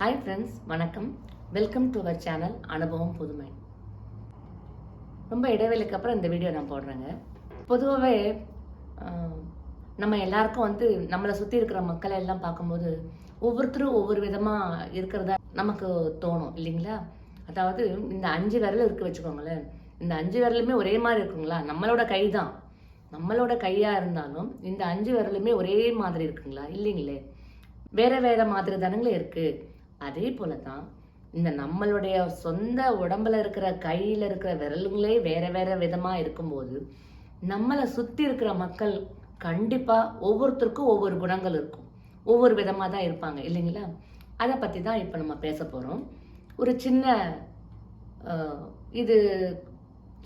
Hi friends வணக்கம். Welcome to our channel அனுபவம் புதுமை ரொம்ப இடைவெளிக்கு அப்புறம் இந்த வீடியோ நான் போடுறேங்க. பொதுவாகவே நம்ம எல்லாருக்கும் வந்து நம்மளை சுற்றி இருக்கிற மக்களை எல்லாம் பார்க்கும்போது ஒவ்வொருத்தரும் ஒவ்வொரு விதமாக இருக்கிறதா நமக்கு தோணும் இல்லைங்களா? அதாவது இந்த அஞ்சு விரல் இருக்க வச்சுக்கோங்களேன். இந்த அஞ்சு விரலுமே ஒரே மாதிரி இருக்குங்களா? நம்மளோட கை தான் நம்மளோட கையாக இருந்தாலும் இந்த அஞ்சு விரலுமே ஒரே மாதிரி இருக்குங்களா? இல்லைங்களே. வேறு வேறு மாதிரி தானுங்களே இருக்குது அதே போல தான் இந்த நம்மளுடைய சொந்த உடம்புல இருக்கிற கையில் இருக்கிற விரலுங்களே வேற வேற விதமாக இருக்கும்போது நம்மளை சுற்றி இருக்கிற மக்கள் கண்டிப்பாக ஒவ்வொருத்தருக்கும் ஒவ்வொரு குணங்கள் இருக்கும். ஒவ்வொரு விதமாக தான் இருப்பாங்க இல்லைங்களா? அதை பற்றி தான் இப்போ நம்ம பேச போகிறோம் ஒரு சின்ன இது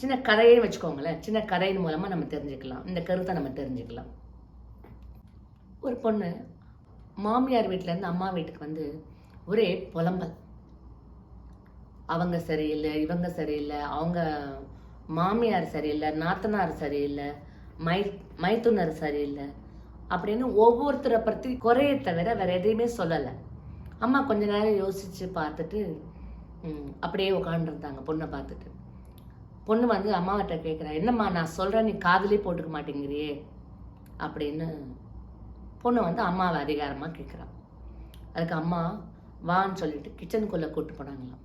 சின்ன கதையே வச்சுக்கோங்களேன். சின்ன கதையின் மூலமாக நம்ம தெரிஞ்சுக்கலாம். இந்த கருத்தை நம்ம தெரிஞ்சுக்கலாம். ஒரு பொண்ணு மாமியார் வீட்டிலேருந்து இருந்து அம்மா வீட்டுக்கு வந்து ஒரே புலம்பல். அவங்க சரியில்லை இவங்க சரியில்லை அவங்க மாமியார் சரியில்லை நாத்தனார் சரியில்லை மை மைத்துனர் சரியில்லை அப்படின்னு ஒவ்வொருத்தரை பற்றி குறைய தவிர வேற எதையுமே சொல்லலை. அம்மா கொஞ்ச நேரம் யோசித்து பார்த்துட்டு அப்படியே உட்காந்துருந்தாங்க பொண்ணை பார்த்துட்டு. பொண்ணு வந்து அம்மாவிட்ட கேட்குறா என்னம்மா நான் சொல்கிறேன் நீ காதலே போட்டுக்க மாட்டேங்கிறியே? அப்படின்னு பொண்ணு வந்து அம்மாவை அதிகாரமாக கேட்குறான் அதுக்கு அம்மா வான்னு சொல்லிட்டு கிச்சனுக்குள்ளே கூட்டு போனாங்களாம்.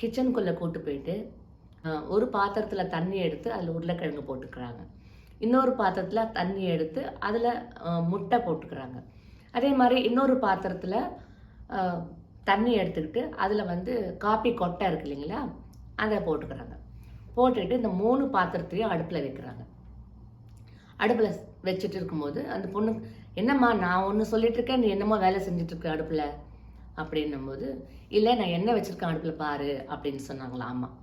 கிச்சனுக்குள்ளே கூட்டு போயிட்டு ஒரு பாத்திரத்தில் தண்ணி எடுத்து அதில் உருளைக்கிழங்கு போட்டுக்கிறாங்க. இன்னொரு பாத்திரத்தில் தண்ணி எடுத்து அதில் முட்டை போட்டுக்கிறாங்க. அதே மாதிரி இன்னொரு பாத்திரத்தில் தண்ணி எடுத்துக்கிட்டு அதில் வந்து காப்பி கொட்டை இருக்கு இல்லைங்களா அதை போட்டுக்கிறாங்க. போட்டுக்கிட்டு இந்த மூணு பாத்திரத்தையும் அடுப்பில் வைக்கிறாங்க. அடுப்பில் வச்சுட்டு இருக்கும்போது அந்த பொண்ணு என்னம்மா நான் ஒன்று சொல்லிட்டு இருக்கேன் நீ என்னமோ வேலை செஞ்சுட்டு இருக்க அடுப்பில்? அப்படின்னும்போது இல்லை நான் என்ன வச்சுருக்கேன் அடுப்பில் பாரு அப்படின்னு சொன்னாங்களா ஆமாம்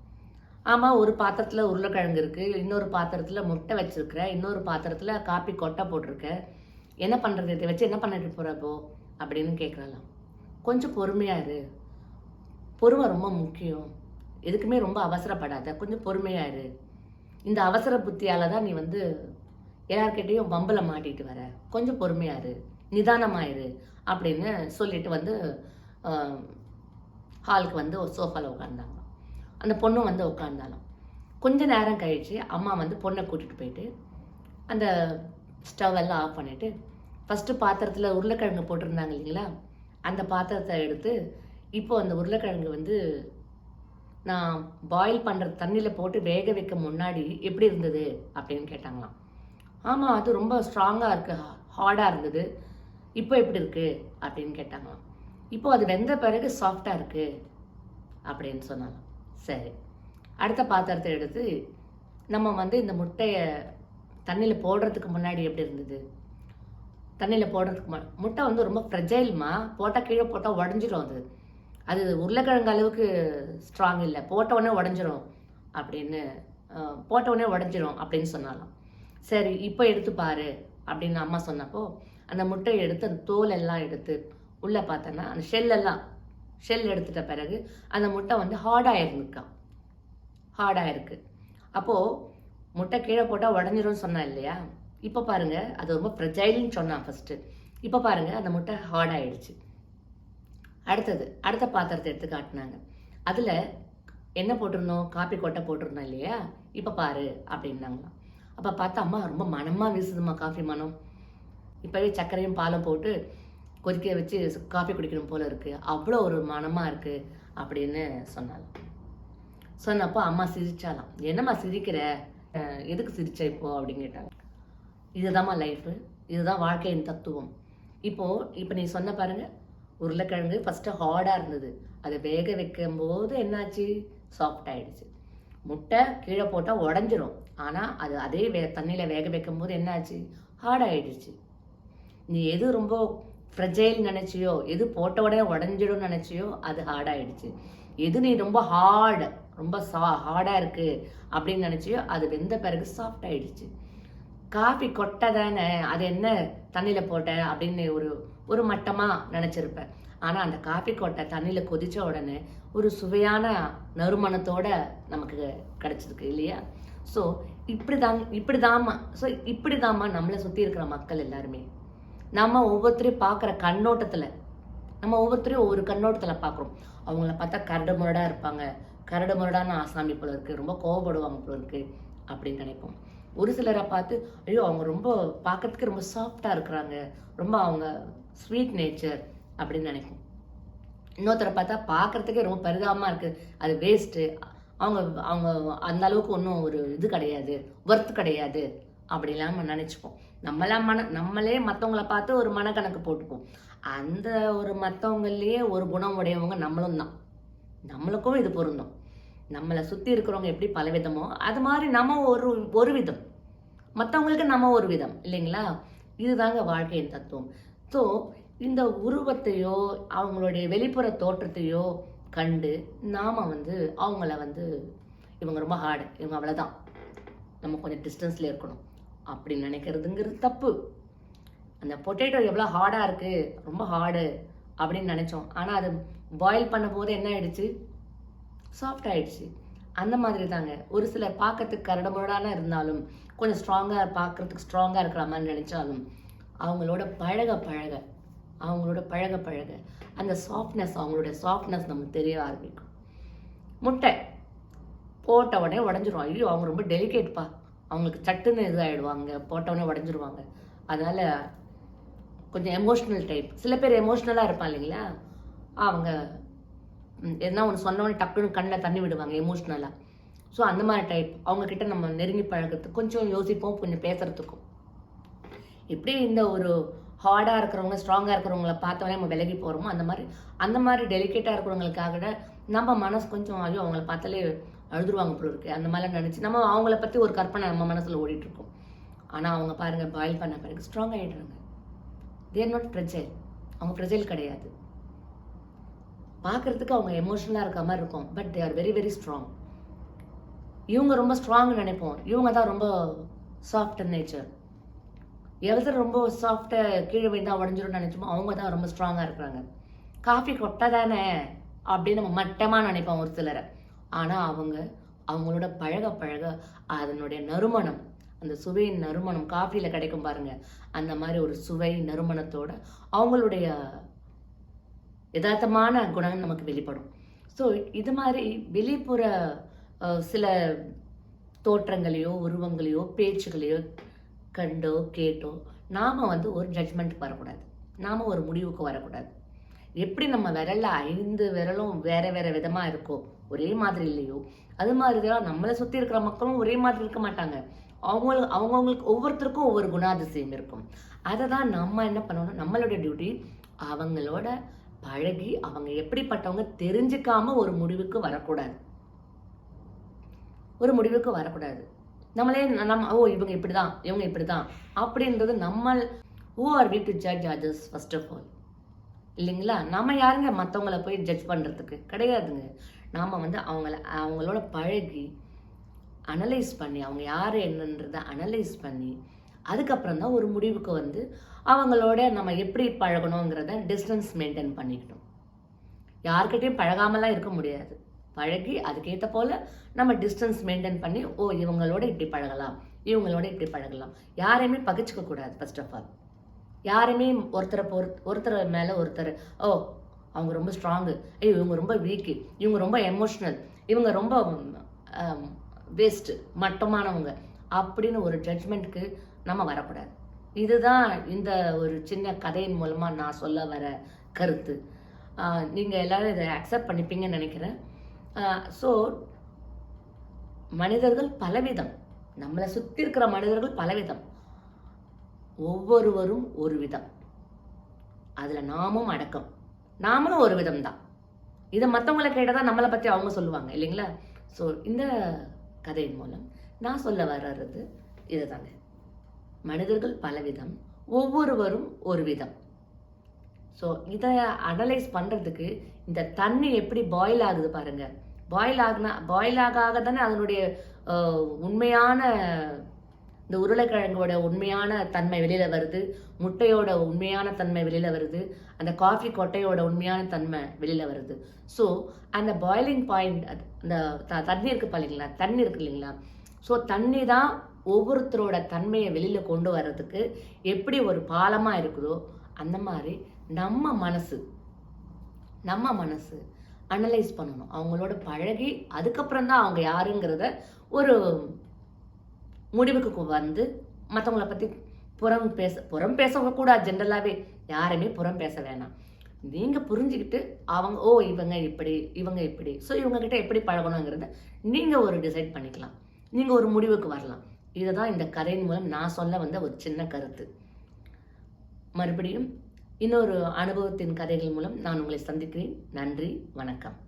ஆமாம் ஒரு பாத்திரத்தில் உருளைக்கிழங்கு இருக்குது இன்னொரு பாத்திரத்தில் முட்டை வச்சுருக்கிறேன் இன்னொரு பாத்திரத்தில் காப்பி கொட்டை போட்டிருக்க என்ன பண்ணுறது இதை வச்சு என்ன பண்ணிட்டு போகிறப்போ அப்படின்னு கேட்குறலாம் கொஞ்சம் பொறுமையாக இரு. பொறுமை ரொம்ப முக்கியம். எதுக்குமே ரொம்ப அவசரப்படாத. கொஞ்சம் பொறுமையாக இரு. இந்த அவசர புத்தியால் தான் நீ வந்து எல்லார்கிட்டேயும் பம்பில் மாட்டிட்டு வர. கொஞ்சம் பொறுமையாக இரு. நிதானமாயிரு அப்படின்னு சொல்லிட்டு வந்து ஹாலுக்கு வந்து ஒரு சோஃபாவில் உட்காந்தாங்க அந்த பொண்ணும் வந்து உட்காந்தாலும் கொஞ்ச நேரம் கழிச்சு அம்மா வந்து பொண்ணை கூட்டிகிட்டு போயிட்டு அந்த ஸ்டவ் எல்லாம் ஆஃப் பண்ணிவிட்டு ஃபஸ்ட்டு பாத்திரத்தில் உருளைக்கிழங்கு போட்டிருந்தாங்க இல்லைங்களா? அந்த பாத்திரத்தை எடுத்து இப்போ அந்த உருளைக்கிழங்கு வந்து நான் பாயில் பண்ணுற தண்ணியில் போட்டு வேக வைக்க முன்னாடி எப்படி இருந்தது அப்படின்னு கேட்டாங்களாம். ஆமாம் அது ரொம்ப ஸ்ட்ராங்காக இருக்குது ஹார்டாக இருந்தது. இப்போ எப்படி இருக்கு அப்படின்னு கேட்டாங்களாம். இப்போ அது வெந்த பிறகு சாஃப்டாக இருக்குது அப்படின்னு சொன்னாங்க. சரி. அடுத்த பாத்திரத்தை எடுத்து நம்ம வந்து இந்த முட்டையை தண்ணியில் போடுறதுக்கு முன்னாடி எப்படி இருந்தது? தண்ணியில் போடுறதுக்கு முட்டை வந்து ரொம்ப ஃப்ரெஜைல்மா போட்டால் கீழே போட்டால் உடஞ்சிரும் அது. அது உருளைக்கிழங்கு அளவுக்கு ஸ்ட்ராங் இல்லை. போட்ட உடனே உடஞ்சிரும் அப்படின்னு போட்ட உடனே உடஞ்சிரும் அப்படின்னு சொன்னாலாம். சரி இப்போ எடுத்து பாரு அப்படின்னு அம்மா சொன்னப்போ அந்த முட்டையை எடுத்து அந்த தோல் எல்லாம் எடுத்து உள்ளே பார்த்தோன்னா அந்த ஷெல்லெல்லாம் ஷெல் எடுத்துட்ட பிறகு அந்த முட்டை வந்து ஹார்டாக இருந்துக்கான் ஹார்டாக இருக்குது அப்போது முட்டை கீழே போட்டால் உடஞ்சிரும்னு சொன்னா இல்லையா? இப்போ பாருங்கள் அது ரொம்ப ஃப்ரெஜைல்னு சொன்னான் ஃபஸ்ட்டு இப்போ பாருங்கள் அந்த முட்டை ஹார்டாயிடுச்சு அடுத்தது அடுத்த பாத்திரத்தை எடுத்து காட்டினாங்க. அதில் என்ன போட்டிருந்தோம்? காப்பி கொட்டை போட்டிருந்தோம் இல்லையா? இப்போ பாரு அப்படின்னாங்களாம். அப்போ பார்த்தா அம்மா ரொம்ப மனமாக வீசுதும்மா காஃபி மனம். இப்போவே சர்க்கரையும் பாலும் போட்டு கொதிக்க வச்சு காஃபி குடிக்கணும் போல் இருக்குது அவ்வளோ ஒரு மனமாக இருக்குது அப்படின்னு சொன்னாங்க சொன்னப்போ அம்மா சிரிச்சாலாம் என்னம்மா சிரிக்கிற? எதுக்கு சிரிச்ச இப்போ? அப்படின்னு கேட்டாங்க. இதுதாம்மா லைஃபு இதுதான் வாழ்க்கையின் தத்துவம். இப்போது இப்போ நீ சொன்ன பாருங்கள் உருளைக்கிழங்கு ஃபஸ்ட்டு ஹார்டாக இருந்தது. அதை வேக வைக்கும்போது என்னாச்சு? சாஃப்ட் ஆகிடுச்சு முட்டை கீழே போட்டால் உடஞ்சிரும். ஆனால் அது அதே வே தண்ணியில் வேக வைக்கும்போது என்னாச்சு? ஹார்ட் ஆகிடுச்சு நீ எது ரொம்ப ஃப்ரெஜைல் நினச்சியோ எது போட்ட உடனே உடஞ்சிடும்னு நினச்சியோ அது ஹார்டாகிடுச்சு எது நீ ரொம்ப ஹார்டு ரொம்ப சா ஹார்டாக இருக்குது அப்படின்னு நினச்சியோ அது வெந்த பிறகு சாஃப்ட் ஆகிடுச்சு காஃபி கொட்டை தானே அது என்ன தண்ணியில் போட்டேன் அப்படின்னு ஒரு ஒரு மட்டமாக நினச்சிருப்பேன். ஆனால் அந்த காஃபி கொட்டை தண்ணியில் கொதித்த உடனே ஒரு சுவையான நறுமணத்தோட நமக்கு கிடச்சிருக்கு இல்லையா? ஸோ இப்படி தாங்க இப்படி தாம்மா ஸோ இப்படி தாம்மா நம்மளை சுற்றி இருக்கிற மக்கள் எல்லாருமே. நம்ம ஒவ்வொருத்தரையும் பார்க்குற கண்ணோட்டத்தில் நம்ம ஒவ்வொருத்தரையும் ஒவ்வொரு கண்ணோட்டத்தில் பார்க்குறோம். அவங்கள பார்த்தா கரடு முரடாக இருப்பாங்க. கரடு முரடான ஆசாமி போல இருக்குது ரொம்ப கோவப்படுவாங்க போல இருக்குது அப்படின்னு நினைப்போம். ஒரு சிலரை பார்த்து ஐயோ அவங்க ரொம்ப பார்க்கறதுக்கு ரொம்ப சாஃப்டாக இருக்கிறாங்க. ரொம்ப அவங்க ஸ்வீட் நேச்சர் அப்படின்னு நினைப்போம். இன்னொருத்தரை பார்த்தா பார்க்கறதுக்கே ரொம்ப பரிதாபமாக இருக்குது அது வேஸ்ட்டு அவங்க அவங்க அந்த அளவுக்கு ஒன்றும் ஒரு இது கிடையாது. ஒர்த் கிடையாது. அப்படிலாம் நம்ம நினச்சிப்போம். நம்மளாம் மன நம்மளே மற்றவங்கள பார்த்து ஒரு மனக்கணக்கு போட்டுப்போம். அந்த ஒரு மற்றவங்களையே ஒரு குணம் உடையவங்க நம்மளும் தான். நம்மளுக்கும் இது பொருந்தும். நம்மளை சுற்றி இருக்கிறவங்க எப்படி பல விதமோ அது மாதிரி நம்ம ஒரு ஒரு விதம். மற்றவங்களுக்கு நம்ம ஒரு விதம் இல்லைங்களா? இதுதாங்க வாழ்க்கையின் தத்துவம். ஸோ இந்த உருவத்தையோ அவங்களுடைய வெளிப்புற தோற்றத்தையோ கண்டு நாம் வந்து அவங்கள வந்து இவங்க ரொம்ப ஹார்டு இவங்க அவ்வளோதான் நம்ம கொஞ்சம் டிஸ்டன்ஸில் இருக்கணும். அப்படி நினைக்கிறதுங்கிறது தப்பு. அந்த பொட்டேட்டோ எவ்வளோ ஹார்டாக இருக்குது ரொம்ப ஹார்டு அப்படின்னு நினச்சோம். ஆனால் அது பாயில் பண்ணும்போது என்ன ஆயிடுச்சு? சாஃப்ட் ஆயிடுச்சு. அந்த மாதிரி தாங்க. ஒரு சிலர் பார்க்கறதுக்கு கரடமுரடான இருந்தாலும் கொஞ்சம் ஸ்ட்ராங்காக பார்க்கறதுக்கு ஸ்ட்ராங்காக இருக்கிற மாதிரி நினச்சாலும் அவங்களோட பழக பழக அவங்களோட பழக பழக அந்த சாஃப்ட்னஸ் அவங்களோட சாஃப்ட்னஸ் நமக்கு தெரிய ஆரம்பிக்கும். முட்டை போட்ட உடனே உடஞ்சிரும். ஐயோ அவங்க ரொம்ப டெலிகேட்ப்பா அவங்களுக்கு சட்டுன்னு இதாகிடுவாங்க போட்டோன்னே உடஞ்சிருவாங்க. அதனால் கொஞ்சம் எமோஷ்னல் டைப் சில பேர் எமோஷ்னலாக இருப்பான் இல்லைங்களா? அவங்க எதனா ஒன்று சொன்னவொடனே டக்குன்னு கண்ணில் தண்ணி விடுவாங்க எமோஷ்னலாக ஸோ அந்த மாதிரி டைப் அவங்கக்கிட்ட நம்ம நெருங்கி பழகிறதுக்கு கொஞ்சம் யோசிப்போம் கொஞ்சம் பேசுகிறதுக்கும் எப்படி இந்த ஒரு ஹார்டாக இருக்கிறவங்க ஸ்ட்ராங்காக இருக்கிறவங்கள பார்த்தோன்னே நம்ம விலகி போகிறோமோ அந்த மாதிரி அந்த மாதிரி டெலிகேட்டாக இருக்கிறவங்களுக்காக நம்ம மனசு கொஞ்சம் ஐயோ அவங்கள பார்த்தாலே அழுதுருவாங்க போல இருக்கு. அந்த மாதிரிலாம் நினச்சி நம்ம அவங்கள பற்றி ஒரு கற்பனை நம்ம மனசில் ஓடிட்டுருக்கோம். ஆனால் அவங்க பாருங்கள் பாயில் பண்ண பிறகு ஸ்ட்ராங் ஆகிடுறாங்க தேர் நாட் ஃப்ரெஜைல் அவங்க ஃப்ரெஜைல் கிடையாது. பார்க்கறதுக்கு அவங்க எமோஷனலாக இருக்க மாதிரி இருக்கும். But they are very very strong இவங்க ரொம்ப ஸ்ட்ராங்னு நினைப்போம். இவங்க தான் ரொம்ப சாஃப்ட் நேச்சர் எவ்வளோ ரொம்ப சாஃப்டாக கீழே விழுந்தா உடஞ்சிரும்னு நினச்சோமோ அவங்க தான் ரொம்ப ஸ்ட்ராங்காக இருக்கிறாங்க. காஃபி கொட்டை தானே அப்படின்னு நம்ம மட்டமாக நினைப்போம் ஒரு சிலரை. ஆனால் அவங்க அவங்களோட பழக பழக அதனுடைய நறுமணம் அந்த சுவையின் நறுமணம் காஃபியில் கிடைக்கும் பாருங்க. அந்த மாதிரி ஒரு சுவை நறுமணத்தோட அவங்களுடைய யதார்த்தமான குணம் நமக்கு வெளிப்படும். ஸோ இது மாதிரி வெளிப்புற சில தோற்றங்களையோ உருவங்களையோ பேச்சுகளையோ கண்டோ கேட்டோ நாம் வந்து ஒரு ஜட்ஜ்மெண்ட் வரக்கூடாது. நாம் ஒரு முடிவுக்கு வரக்கூடாது. எப்படி நம்ம விரல்ல ஐந்து விரலும் வேற வேற விதமாக இருக்கோ ஒரே மாதிரி இல்லையோ அது மாதிரி தான் நம்மளை சுற்றி இருக்கிற மக்களும் ஒரே மாதிரி இருக்க மாட்டாங்க. அவங்களுக்கு அவங்கவுங்களுக்கு ஒவ்வொருத்தருக்கும் ஒவ்வொரு குணாதிசயம் இருக்கும். அதை தான் நம்ம என்ன பண்ணணும்? நம்மளோட டியூட்டி அவங்களோட பழகி அவங்க எப்படிப்பட்டவங்க தெரிஞ்சுக்காம ஒரு முடிவுக்கு வரக்கூடாது. ஒரு முடிவுக்கு வரக்கூடாது. நம்மளே நம்ம ஓ இவங்க இப்படிதான் இவங்க இப்படி தான் அப்படின்றது நம்ம who are we to judge others first of all இல்லைங்களா? நம்ம யாருங்க மற்றவங்கள போய் ஜட்ஜ் பண்ணுறதுக்கு கிடையாதுங்க. நாம் வந்து அவங்கள அவங்களோட பழகி அனலைஸ் பண்ணி அவங்க யார் என்னன்றதை அனலைஸ் பண்ணி அதுக்கப்புறம் தான் ஒரு முடிவுக்கு வந்து அவங்களோட நம்ம எப்படி பழகணுங்கிறத டிஸ்டன்ஸ் மெயின்டைன் பண்ணிக்கணும். யார்கிட்டையும் பழகாமலாம் இருக்க முடியாது. பழகி அதுக்கேற்ற போல் நம்ம டிஸ்டன்ஸ் மெயின்டைன் பண்ணி ஓ இவங்களோட இப்படி பழகலாம். இவங்களோட இப்படி பழகலாம். யாரையுமே பகிச்சிக்க கூடாது ஃபர்ஸ்ட் ஆஃப் ஆல் யாருமே ஒருத்தரை பொறு ஒருத்தர் மேலே ஒருத்தர் ஓ அவங்க ரொம்ப ஸ்ட்ராங்கு ஏய் இவங்க ரொம்ப வீக்கு இவங்க ரொம்ப எமோஷ்னல் இவங்க ரொம்ப வேஸ்ட்டு மட்டமானவங்க. அப்படின்னு ஒரு ஜட்ஜ்மெண்ட்க்கு நம்ம வரக்கூடாது. இதுதான் இந்த ஒரு சின்ன கதையின் மூலமாக நான் சொல்ல வர கருத்து. நீங்கள் எல்லோரும் இதை அக்செப்ட் பண்ணிப்பீங்கன்னு நினைக்கிறேன். ஸோ மனிதர்கள் பலவிதம். நம்மளை சுற்றி இருக்கிற மனிதர்கள் பலவிதம். ஒவ்வொருவரும் ஒரு விதம். அதில் நாமும் அடக்கம். நாமளும் ஒரு விதம் தான் இதை மற்றவங்கள கேட்டால் நம்மளை பற்றி அவங்க சொல்லுவாங்க இல்லைங்களா? ஸோ இந்த கதையின் மூலம் நான் சொல்ல வர்றது இதுதாங்க. மனிதர்கள் பலவிதம் ஒவ்வொருவரும் ஒரு விதம். ஸோ இதை அனலைஸ் பண்ணுறதுக்கு இந்த தண்ணி எப்படி பாயில் ஆகுது பாருங்கள் பாயில் ஆகுனா பாயில் ஆக ஆக தானே அதனுடைய உண்மையான இந்த உருளைக்கிழங்கோட உண்மையான தன்மை வெளியில் வருது முட்டையோட உண்மையான தன்மை வெளியில் வருது அந்த காஃபி கொட்டையோட உண்மையான தன்மை வெளியில் வருது. ஸோ அந்த பாயிலிங் பாயிண்ட் அந்த த- தண்ணி இருக்கு இல்லைங்களா? தண்ணி இருக்கு இல்லைங்களா? ஸோ தண்ணி தான் ஒவ்வொருத்தரோட தன்மையை வெளியில் கொண்டு வர்றதுக்கு எப்படி ஒரு பாலமாக இருக்குதோ அந்த மாதிரி நம்ம மனசு நம்ம மனசு அனலைஸ் பண்ணணும். அவங்களோட பழகி அதுக்கப்புறம் தான் அவங்க யாருங்கிறத ஒரு முடிவுக்கு வந்து மற்றவங்கள பற்றி புறம் பேச புறம் பேசவங்க கூடாது ஜென்ரலாகவே யாருமே புறம் பேச வேணாம். நீங்கள் புரிஞ்சுக்கிட்டு அவங்க ஓ இவங்க இப்படி இவங்க இப்படி. ஸோ இவங்கக்கிட்ட எப்படி பழகணுங்கிறத நீங்கள் ஒரு டிசைட் பண்ணிக்கலாம். நீங்கள் ஒரு முடிவுக்கு வரலாம். இதுதான் இந்த கதையின் மூலம் நான் சொல்ல வந்த ஒரு சின்ன கருத்து. மறுபடியும் இன்னொரு அனுபவத்தின் கதைகள் மூலம் நான் உங்களை சந்திக்கிறேன். நன்றி வணக்கம்.